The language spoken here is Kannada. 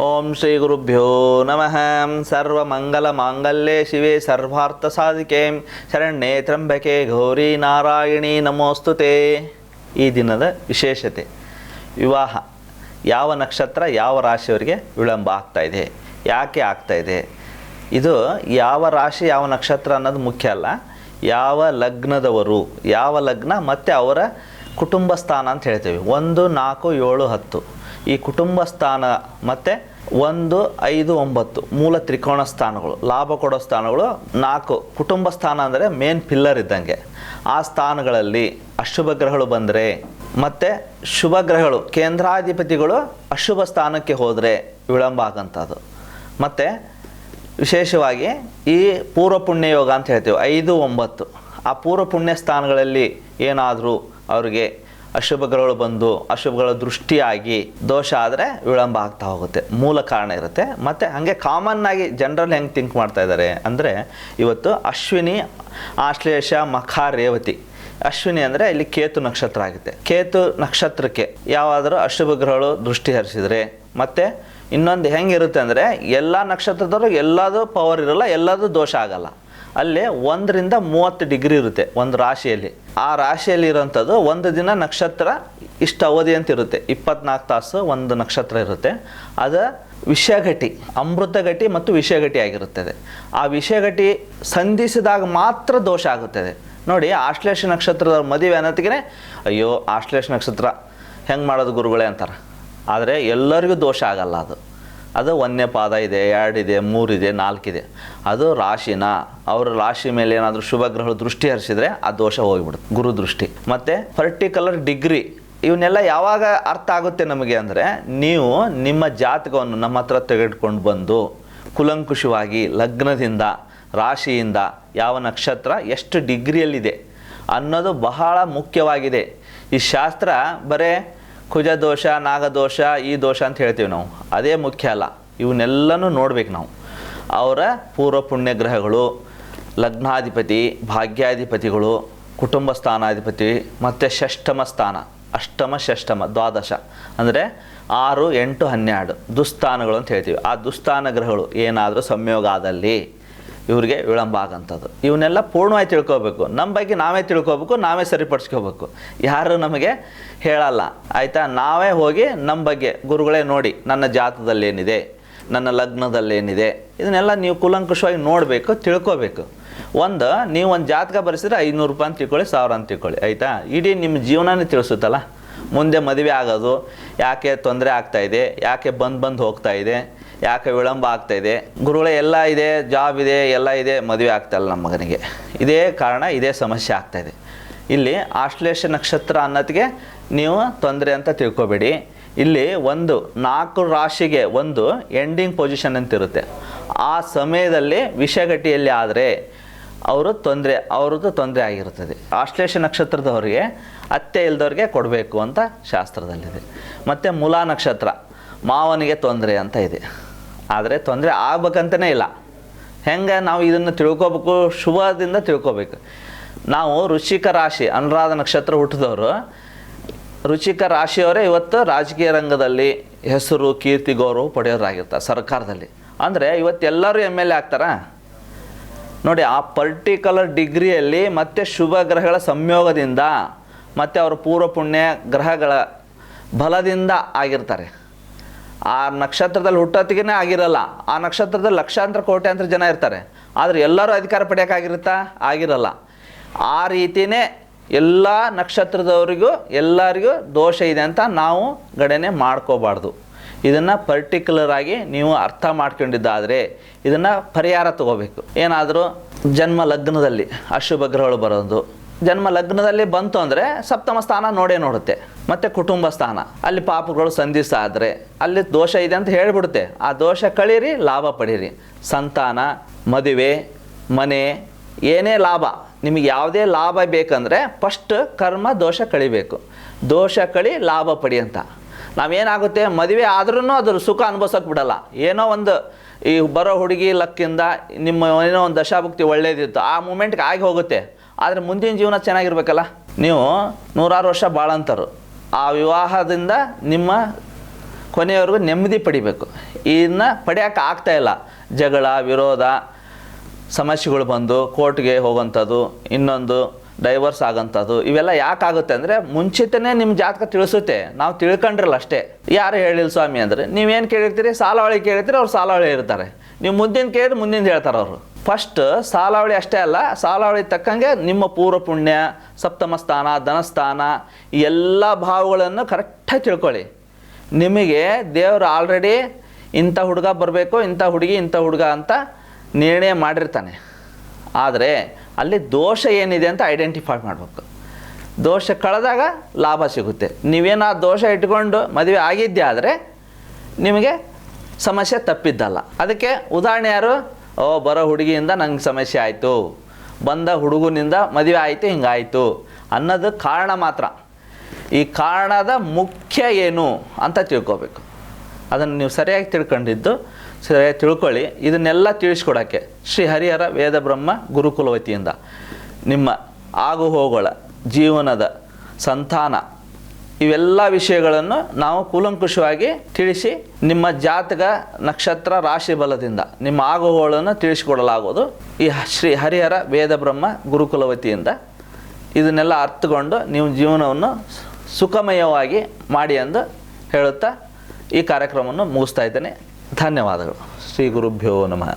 ಓಂ ಶ್ರೀ ಗುರುಭ್ಯೋ ನಮಃ ಸರ್ವಮಂಗಲ ಮಾಂಗಲ್ಯೇ ಶಿವೆ ಸರ್ವಾರ್ಥ ಸಾಧಿಕೆ ಶರಣ್ಯೆ ತ್ರಂಬಕೆ ಗೌರಿ ನಾರಾಯಣಿ ನಮೋಸ್ತುತೆ ಈ ದಿನದ ವಿಶೇಷತೆ, ವಿವಾಹ. ಯಾವ ನಕ್ಷತ್ರ ಯಾವ ರಾಶಿಯವರಿಗೆ ವಿಳಂಬ ಆಗ್ತಾ ಇದೆ? ಯಾಕೆ ಆಗ್ತಾ ಇದೆ? ಇದು ಯಾವ ರಾಶಿ ಯಾವ ನಕ್ಷತ್ರ ಅನ್ನೋದು ಮುಖ್ಯ ಅಲ್ಲ. ಯಾವ ಲಗ್ನದವರು, ಯಾವ ಲಗ್ನ ಮತ್ತು ಅವರ ಕುಟುಂಬ ಸ್ಥಾನ ಅಂತ ಹೇಳ್ತೇವೆ. ಒಂದು, ನಾಲ್ಕು, ಏಳು, ಹತ್ತು. ಈ ಕುಟುಂಬ ಸ್ಥಾನ ಮತ್ತು ಒಂದು, ಐದು, ಒಂಬತ್ತು ಮೂಲ ತ್ರಿಕೋಣ ಸ್ಥಾನಗಳು, ಲಾಭ ಕೊಡೋ ಸ್ಥಾನಗಳು ನಾಲ್ಕು. ಕುಟುಂಬ ಸ್ಥಾನ ಅಂದರೆ ಮೇನ್ ಪಿಲ್ಲರ್ ಇದ್ದಂಗೆ. ಆ ಸ್ಥಾನಗಳಲ್ಲಿ ಅಶುಭ ಗ್ರಹಗಳು ಬಂದರೆ ಮತ್ತು ಶುಭ ಗ್ರಹಗಳು, ಕೇಂದ್ರಾಧಿಪತಿಗಳು ಅಶುಭ ಸ್ಥಾನಕ್ಕೆ ಹೋದರೆ ವಿಳಂಬ ಆಗಂಥದ್ದು. ಮತ್ತು ವಿಶೇಷವಾಗಿ ಈ ಪೂರ್ವ ಪುಣ್ಯ ಯೋಗ ಅಂತ ಹೇಳ್ತೀವಿ, ಐದು, ಒಂಬತ್ತು. ಆ ಪೂರ್ವ ಪುಣ್ಯ ಸ್ಥಾನಗಳಲ್ಲಿ ಏನಾದರೂ ಅವರಿಗೆ ಅಶುಭ ಗ್ರಹಗಳು ಬಂದು ಅಶುಭಗಳ ದೃಷ್ಟಿಯಾಗಿ ದೋಷ ಆದರೆ ವಿಳಂಬ ಆಗ್ತಾ ಹೋಗುತ್ತೆ. ಮೂಲ ಕಾರಣ ಇರುತ್ತೆ. ಮತ್ತು ಹಾಗೆ ಕಾಮನ್ ಆಗಿ ಜನರಲ್ ಹೆಂಗೆ ಥಿಂಕ್ ಮಾಡ್ತಾ ಇದ್ದಾರೆ ಅಂದರೆ ಇವತ್ತು ಅಶ್ವಿನಿ, ಆಶ್ಲೇಷ, ಮಖ, ರೇವತಿ. ಅಶ್ವಿನಿ ಅಂದರೆ ಇಲ್ಲಿ ಕೇತು ನಕ್ಷತ್ರ ಆಗುತ್ತೆ. ಕೇತು ನಕ್ಷತ್ರಕ್ಕೆ ಯಾವಾದರೂ ಅಶುಭ ಗ್ರಹಗಳು ದೃಷ್ಟಿ ಹರಿಸಿದರೆ ಮತ್ತು ಇನ್ನೊಂದು ಹೆಂಗಿರುತ್ತೆ ಅಂದರೆ ಎಲ್ಲ ನಕ್ಷತ್ರದವರು ಎಲ್ಲದೂ ಪವರ್ ಇರಲ್ಲ, ಎಲ್ಲದೂ ದೋಷ ಆಗಲ್ಲ. ಅಲ್ಲಿ ಒಂದರಿಂದ ಮೂವತ್ತು ಡಿಗ್ರಿ ಇರುತ್ತೆ ಒಂದು ರಾಶಿಯಲ್ಲಿ. ಆ ರಾಶಿಯಲ್ಲಿ ಇರೋಂಥದ್ದು ಒಂದು ದಿನ ನಕ್ಷತ್ರ ಇಷ್ಟು ಅವಧಿ ಅಂತ ಇರುತ್ತೆ. ಇಪ್ಪತ್ನಾಲ್ಕು ತಾಸು ಒಂದು ನಕ್ಷತ್ರ ಇರುತ್ತೆ. ಅದು ವಿಷಯಘಟಿ ಅಮೃತಘಟಿ ಮತ್ತು ವಿಷಘಟಿ ಆಗಿರುತ್ತದೆ. ಆ ವಿಷಯಘಟಿ ಸಂಧಿಸಿದಾಗ ಮಾತ್ರ ದೋಷ ಆಗುತ್ತದೆ. ನೋಡಿ, ಆಶ್ಲೇಷ ನಕ್ಷತ್ರದ ಮದುವೆ ಅನ್ನೋದಕ್ಕೆ ಅಯ್ಯೋ, ಆಶ್ಲೇಷ ನಕ್ಷತ್ರ ಹೆಂಗೆ ಮಾಡೋದು ಗುರುಗಳೇ ಅಂತಾರೆ. ಆದರೆ ಎಲ್ಲರಿಗೂ ದೋಷ ಆಗಲ್ಲ ಅದು. ಅದು ಒಂದನೇ ಪಾದ ಇದೆ, ಎರಡಿದೆ, ಮೂರಿದೆ, ನಾಲ್ಕಿದೆ. ಅದು ರಾಶಿನ, ಅವರ ರಾಶಿ ಮೇಲೆ ಏನಾದರೂ ಶುಭ ಗ್ರಹಗಳು ದೃಷ್ಟಿ ಹರಿಸಿದ್ರೆ ಆ ದೋಷ ಹೋಗಿಬಿಡುತ್ತೆ, ಗುರು ದೃಷ್ಟಿ. ಮತ್ತು ಪರ್ಟಿಕ್ಯುಲರ್ ಡಿಗ್ರಿ ಇವನ್ನೆಲ್ಲ ಯಾವಾಗ ಅರ್ಥ ಆಗುತ್ತೆ ನಮಗೆ ಅಂದರೆ, ನೀವು ನಿಮ್ಮ ಜಾತಕವನ್ನು ನಮ್ಮ ಹತ್ರ ತೆಗೆದುಕೊಂಡು ಬಂದು ಕುಲಂಕುಷವಾಗಿ ಲಗ್ನದಿಂದ, ರಾಶಿಯಿಂದ ಯಾವ ನಕ್ಷತ್ರ ಎಷ್ಟು ಡಿಗ್ರಿಯಲ್ಲಿದೆ ಅನ್ನೋದು ಬಹಳ ಮುಖ್ಯವಾಗಿದೆ. ಈ ಶಾಸ್ತ್ರ ಬರೇ ಕುಜ ದೋಷ ನಾಗದೋಷ, ಈ ದೋಷ ಅಂತ ಹೇಳ್ತೀವಿ ನಾವು. ಅದೇ ಮುಖ್ಯ ಅಲ್ಲ. ಇವನ್ನೆಲ್ಲನೂ ನೋಡ್ಬೇಕು ನಾವು. ಅವರ ಪೂರ್ವ ಪುಣ್ಯ ಗ್ರಹಗಳು ಲಗ್ನಾಧಿಪತಿ, ಭಾಗ್ಯಾಧಿಪತಿಗಳು, ಕುಟುಂಬ ಸ್ಥಾನಾಧಿಪತಿ, ಮತ್ತು ಷಷ್ಠಮ ಸ್ಥಾನ. ಅಷ್ಟಮ, ಷಷ್ಠಮ, ದ್ವಾದಶ. ಅಂದರೆ ಆರು, ಎಂಟು, ಹನ್ನೆರಡು ದುಸ್ಥಾನಗಳು ಅಂತ ಹೇಳ್ತೀವಿ. ಆ ದುಸ್ಥಾನ ಗ್ರಹಗಳು ಏನಾದರೂ ಸಂಯೋಗ ಆದಲ್ಲಿ ಇವ್ರಿಗೆ ವಿಳಂಬ ಆಗಂಥದ್ದು. ಇವನ್ನೆಲ್ಲ ಪೂರ್ಣವಾಗಿ ತಿಳ್ಕೊಬೇಕು. ನಮ್ಮ ಬಗ್ಗೆ ನಾವೇ ತಿಳ್ಕೊಬೇಕು, ನಾವೇ ಸರಿಪಡಿಸ್ಕೋಬೇಕು. ಯಾರು ನಮಗೆ ಹೇಳಲ್ಲ. ಆಯಿತಾ? ನಾವೇ ಹೋಗಿ ನಮ್ಮ ಬಗ್ಗೆ ಗುರುಗಳೇ ನೋಡಿ ನನ್ನ ಜಾತದಲ್ಲೇನಿದೆ, ನನ್ನ ಲಗ್ನದಲ್ಲೇನಿದೆ. ಇದನ್ನೆಲ್ಲ ನೀವು ಕುಲಂಕುಷವಾಗಿ ನೋಡಬೇಕು, ತಿಳ್ಕೊಬೇಕು. ಒಂದು, ನೀವು ಒಂದು ಜಾತಕ ಬರೆಸಿದ್ರೆ ಐನೂರು ರೂಪಾಯಿ ಅಂತ ತಿಳ್ಕೊಳ್ಳಿ, ಸಾವಿರ ಅಂತ ತಿಳ್ಕೊಳ್ಳಿ. ಆಯಿತಾ? ಇಡೀ ನಿಮ್ಮ ಜೀವನನೇ ತಿಳಿಸುತ್ತಲ್ಲ? ಮುಂದೆ ಮದುವೆ ಆಗೋದು, ಯಾಕೆ ತೊಂದರೆ ಆಗ್ತಾ ಇದೆ, ಯಾಕೆ ಬಂದು ಬಂದು ಹೋಗ್ತಾ ಇದೆ? ಯಾಕೆ ವಿಳಂಬ ಆಗ್ತಾ ಇದೆ? ಗುರುಗಳೇ, ಎಲ್ಲ ಇದೆ ಜಾಬ್ ಇದೆ, ಎಲ್ಲ ಇದೆ, ಮದುವೆ ಆಗ್ತಾಯಿಲ್ಲ ನಮ್ಮ ಮಗನಿಗೆ. ಇದೇ ಕಾರಣ, ಇದೇ ಸಮಸ್ಯೆ ಆಗ್ತಾ ಇದೆ. ಇಲ್ಲಿ ಆಶ್ಲೇಷ ನಕ್ಷತ್ರ ಅನ್ನೋದಕ್ಕೆ ನೀವು ತೊಂದರೆ ಅಂತ ತಿಳ್ಕೊಬೇಡಿ. ಇಲ್ಲಿ ಒಂದು, ನಾಲ್ಕು ರಾಶಿಗೆ ಒಂದು ಎಂಡಿಂಗ್ ಪೊಸಿಷನ್ ಅಂತಿರುತ್ತೆ. ಆ ಸಮಯದಲ್ಲಿ ವಿಷಗಟ್ಟಿಯಲ್ಲಿ ಆದರೆ ಅವರು ತೊಂದರೆ, ಅವ್ರದ್ದು ತೊಂದರೆ ಆಗಿರುತ್ತದೆ ಆಶ್ಲೇಷ ನಕ್ಷತ್ರದವರಿಗೆ ಅತ್ತೆ ಇಲ್ದವ್ರಿಗೆ ಕೊಡಬೇಕು ಅಂತ ಶಾಸ್ತ್ರದಲ್ಲಿದೆ. ಮತ್ತು ಮುಲಾ ನಕ್ಷತ್ರ, ಮಾವನಿಗೆ ತೊಂದರೆ ಅಂತ ಇದೆ. ಆದರೆ ತೊಂದರೆ ಆಗ್ಬೇಕಂತನೇ ಇಲ್ಲ. ಹೆಂಗೆ ನಾವು ಇದನ್ನು ತಿಳ್ಕೊಬೇಕು? ಶುಭದಿಂದ ತಿಳ್ಕೊಬೇಕು. ನಾವು ರುಚಿಕ ರಾಶಿ, ಅನುರಾಧ ನಕ್ಷತ್ರ ಹುಟ್ಟಿದವರು ರುಚಿಕ ರಾಶಿಯವರೇ ಇವತ್ತು ರಾಜಕೀಯ ರಂಗದಲ್ಲಿ ಹೆಸರು, ಕೀರ್ತಿ, ಗೌರವ ಪಡೆಯೋರಾಗಿರ್ತಾರೆ ಸರ್ಕಾರದಲ್ಲಿ. ಅಂದರೆ ಇವತ್ತು ಎಲ್ಲರೂ ಎಂ ಎಲ್ ಎ ಆಗ್ತಾರಾ? ನೋಡಿ, ಆ ಪರ್ಟಿಕ್ಯುಲರ್ ಡಿಗ್ರಿಯಲ್ಲಿ ಮತ್ತೆ ಶುಭ ಗ್ರಹಗಳ ಸಂಯೋಗದಿಂದ ಮತ್ತು ಅವರ ಪೂರ್ವ ಪುಣ್ಯ ಗ್ರಹಗಳ ಬಲದಿಂದ ಆಗಿರ್ತಾರೆ. ಆ ನಕ್ಷತ್ರದಲ್ಲಿ ಹುಟ್ಟೋತ್ತಿಗೆ ಆಗಿರಲ್ಲ. ಆ ನಕ್ಷತ್ರದಲ್ಲಿ ಲಕ್ಷಾಂತರ ಕೋಟ್ಯಾಂತರ ಜನ ಇರ್ತಾರೆ. ಆದರೆ ಎಲ್ಲರೂ ಅಧಿಕಾರ ಪಡೆಯೋಕ್ಕಾಗಿರುತ್ತಾ ಆಗಿರಲ್ಲ. ಆ ರೀತಿಯೇ ಎಲ್ಲ ನಕ್ಷತ್ರದವರಿಗೂ, ಎಲ್ಲರಿಗೂ ದೋಷ ಇದೆ ಅಂತ ನಾವು ಗಣನೆ ಮಾಡ್ಕೋಬಾರ್ದು. ಇದನ್ನು ಪರ್ಟಿಕ್ಯುಲರ್ ಆಗಿ ನೀವು ಅರ್ಥ ಮಾಡ್ಕೊಂಡಿದ್ದಾದರೆ ಇದನ್ನು ಪರಿಹಾರ ತಗೋಬೇಕು. ಏನಾದರೂ ಜನ್ಮ ಲಗ್ನದಲ್ಲಿ ಅಶುಭ ಗ್ರಹಗಳು ಬರೋದು ಜನ್ಮ ಲಗ್ನದಲ್ಲಿ ಬಂತು ಅಂದರೆ ಸಪ್ತಮ ಸ್ಥಾನ ನೋಡೇ ನೋಡುತ್ತೆ. ಮತ್ತು ಕುಟುಂಬ ಸ್ಥಾನ. ಅಲ್ಲಿ ಪಾಪಗಳು ಸಂಧಿಸ ಆದರೆ ಅಲ್ಲಿ ದೋಷ ಇದೆ ಅಂತ ಹೇಳಿಬಿಡುತ್ತೆ. ಆ ದೋಷ ಕಳೀರಿ, ಲಾಭ ಪಡೀರಿ. ಸಂತಾನ, ಮದುವೆ, ಮನೆ, ಏನೇ ಲಾಭ. ನಿಮಗೆ ಯಾವುದೇ ಲಾಭ ಬೇಕಂದರೆ ಫಸ್ಟ್ ಕರ್ಮ, ದೋಷ ಕಳಿಬೇಕು. ದೋಷ ಕಳಿ, ಲಾಭ ಪಡಿ ಅಂತ. ನಾವೇನಾಗುತ್ತೆ? ಮದುವೆ ಆದ್ರೂ ಅದ್ರ ಸುಖ ಅನುಭವಿಸೋಕೆ ಬಿಡಲ್ಲ. ಏನೋ ಒಂದು ಈ ಬರೋ ಹುಡುಗಿ ಲಕ್ಕಿಂದ ನಿಮ್ಮ ಏನೋ ಒಂದು ದಶಾಭುಕ್ತಿ ಒಳ್ಳೇದಿತ್ತು. ಆ ಮೂಮೆಂಟ್ಗೆ ಆಗಿ ಹೋಗುತ್ತೆ. ಆದರೆ ಮುಂದಿನ ಜೀವನ ಚೆನ್ನಾಗಿರ್ಬೇಕಲ್ಲ? ನೀವು ನೂರಾರು ವರ್ಷ ಬಾಳಂತರು. ಆ ವಿವಾಹದಿಂದ ನಿಮ್ಮ ಕೊನೆಯವರೆಗೂ ನೆಮ್ಮದಿ ಪಡಿಬೇಕು. ಇದನ್ನ ಪಡೆಯೋಕೆ ಇಲ್ಲ. ಜಗಳ, ವಿರೋಧ, ಸಮಸ್ಯೆಗಳು ಬಂದು, ಕೋರ್ಟ್ಗೆ ಹೋಗೋಂಥದ್ದು ಇನ್ನೊಂದು, ಡೈವರ್ಸ್ ಆಗೋಂಥದ್ದು, ಇವೆಲ್ಲ ಯಾಕಾಗುತ್ತೆ ಅಂದರೆ ಮುಂಚಿತನೇ ನಿಮ್ಮ ಜಾತಕ ತಿಳಿಸುತ್ತೆ. ನಾವು ತಿಳ್ಕೊಂಡ್ರಲ್ಲ ಅಷ್ಟೇ. ಯಾರು ಹೇಳಿಲ್ಲ ಸ್ವಾಮಿ ಅಂದರೆ, ನೀವೇನು ಕೇಳಿರ್ತೀರಿ? ಸಾಲಾವಳಿ ಕೇಳಿರ್ತೀರಿ, ಅವ್ರು ಸಾಲಾವಳಿ ಇರ್ತಾರೆ. ನೀವು ಮುಂದಿನ ಕೇಳಿದ್ರೆ ಮುಂದಿನ ಹೇಳ್ತಾರೆ ಅವರು. ಫಸ್ಟ್ ಸಾಲಾವಳಿ ಅಷ್ಟೇ ಅಲ್ಲ, ಸಾಲಾವಳಿ ತಕ್ಕಂಗೆ ನಿಮ್ಮ ಪೂರ್ವ ಪುಣ್ಯ, ಸಪ್ತಮ ಸ್ಥಾನ, ಧನಸ್ಥಾನ, ಈ ಎಲ್ಲ ಭಾವಗಳನ್ನು ಕರೆಕ್ಟಾಗಿ ತಿಳ್ಕೊಳ್ಳಿ. ನಿಮಗೆ ದೇವರು ಆಲ್ರೆಡಿ ಇಂಥ ಹುಡುಗ ಬರಬೇಕು, ಇಂಥ ಹುಡುಗಿ, ಇಂಥ ಹುಡುಗ ಅಂತ ನಿರ್ಣಯ ಮಾಡಿರ್ತಾನೆ. ಆದರೆ ಅಲ್ಲಿ ದೋಷ ಏನಿದೆ ಅಂತ ಐಡೆಂಟಿಫೈ ಮಾಡಬೇಕು. ದೋಷ ಕಳೆದಾಗ ಲಾಭ ಸಿಗುತ್ತೆ. ನೀವೇನು ಆ ದೋಷ ಇಟ್ಕೊಂಡು ಮದುವೆ ಆಗಿದ್ದೆ ಆದರೆ ನಿಮಗೆ ಸಮಸ್ಯೆ ತಪ್ಪಿದ್ದಲ್ಲ. ಅದಕ್ಕೆ ಉದಾಹರಣೆ ಯಾರು? ಓ, ಬರೋ ಹುಡುಗಿಯಿಂದ ನಂಗೆ ಸಮಸ್ಯೆ ಆಯಿತು. ಬಂದ ಹುಡುಗನಿಂದ ಮದುವೆ ಆಯಿತು, ಹಿಂಗಾಯಿತು. ಅನ್ನೋದು ಕಾರಣ ಮಾತ್ರ. ಈ ಕಾರಣದ ಮುಖ್ಯ ಏನು ಅಂತ ತಿಳ್ಕೊಬೇಕು. ಅದನ್ನು ನೀವು ಸರಿಯಾಗಿ ತಿಳ್ಕೊಂಡಿದ್ದು, ಸರಿಯಾಗಿ ತಿಳ್ಕೊಳ್ಳಿ. ಇದನ್ನೆಲ್ಲ ತಿಳಿಸ್ಕೊಡೋಕ್ಕೆ ಶ್ರೀ ಹರಿಹರ ವೇದ ಬ್ರಹ್ಮ ಗುರುಕುಲ ವತಿಯಿಂದ ನಿಮ್ಮ ಆಗು ಹೋಗೋಳ ಜೀವನದ ಸಂತಾನ ಇವೆಲ್ಲ ವಿಷಯಗಳನ್ನು ನಾವು ಕೂಲಂಕುಷವಾಗಿ ತಿಳಿಸಿ ನಿಮ್ಮ ಜಾತಕ ನಕ್ಷತ್ರ ರಾಶಿ ಬಲದಿಂದ, ನಿಮ್ಮ ಆಗುಹೋಳನ್ನು ತಿಳಿಸಿಕೊಡಲಾಗುವುದು. ಈ ಶ್ರೀ ಹರಿಹರ ವೇದ ಬ್ರಹ್ಮ ಗುರುಕುಲ ವತಿಯಿಂದ ಇದನ್ನೆಲ್ಲ ಅರ್ಥಗೊಂಡು ನೀವು ಜೀವನವನ್ನು ಸುಖಮಯವಾಗಿ ಮಾಡಿ ಎಂದು ಹೇಳುತ್ತಾ ಈ ಕಾರ್ಯಕ್ರಮವನ್ನು ಮುಗಿಸ್ತಾ ಇದ್ದೇನೆ. ಧನ್ಯವಾದಗಳು. ಶ್ರೀ ಗುರುಭ್ಯೋ ನಮಃ.